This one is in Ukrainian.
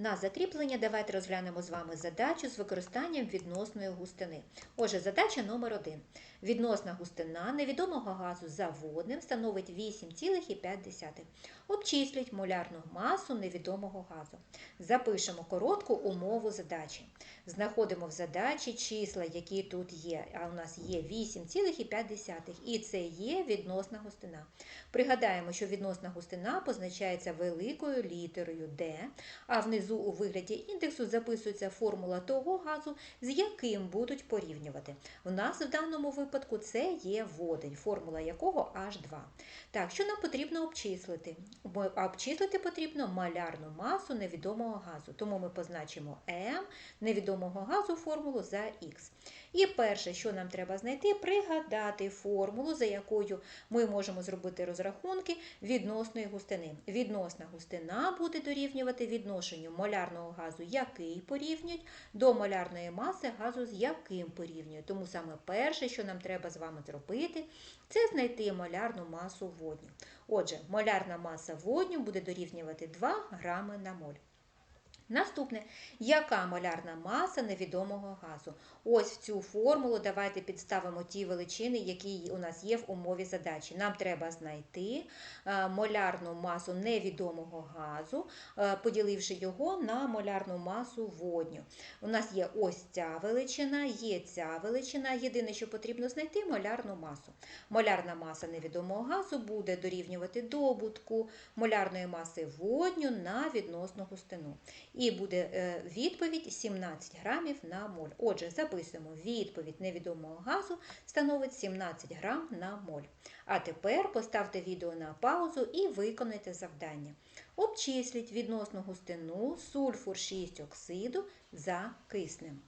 На закріплення давайте розглянемо з вами задачу з використанням відносної густини. Отже, задача номер 1. Відносна густина невідомого газу за водним становить 8,5. Обчисліть молярну масу невідомого газу. Запишемо коротку умову задачі. Знаходимо в задачі числа, які тут є. А у нас є 8,5 і це є відносна густина. Пригадаємо, що відносна густина позначається великою літерою D, а внизу у вигляді індексу записується формула того газу, з яким будуть порівнювати. У нас в даному випадку це є водень, формула якого H2. Так, що нам потрібно обчислити? Обчислити потрібно малярну масу невідомого газу. Тому ми позначимо М невідомого газу формулу за Х. І перше, що нам треба знайти, пригадати формулу, за якою ми можемо зробити розрахунки відносної густини. Відносна густина буде дорівнювати відношенню молярного газу, який порівнюють, до молярної маси газу, з яким порівнюють. Тому саме перше, що нам треба з вами зробити, це знайти молярну масу водню. Отже, молярна маса водню буде дорівнювати 2 грами на моль. Наступне, яка молярна маса невідомого газу? Ось в цю формулу давайте підставимо ті величини, які у нас є в умові задачі. Нам треба знайти е, молярну масу невідомого газу, е, поділивши його на молярну масу водню. У нас є ось ця величина, є ця величина. Єдине, що потрібно знайти молярну масу. Молярна маса невідомого газу буде дорівнювати добутку молярної маси водню на відносну густину. І буде е, відповідь 17 грамів на моль. Отже, записуємо відповідь невідомого газу становить 17 грам на моль. А тепер поставте відео на паузу і виконайте завдання. Обчисліть відносну густину сульфур 6 оксиду за киснем.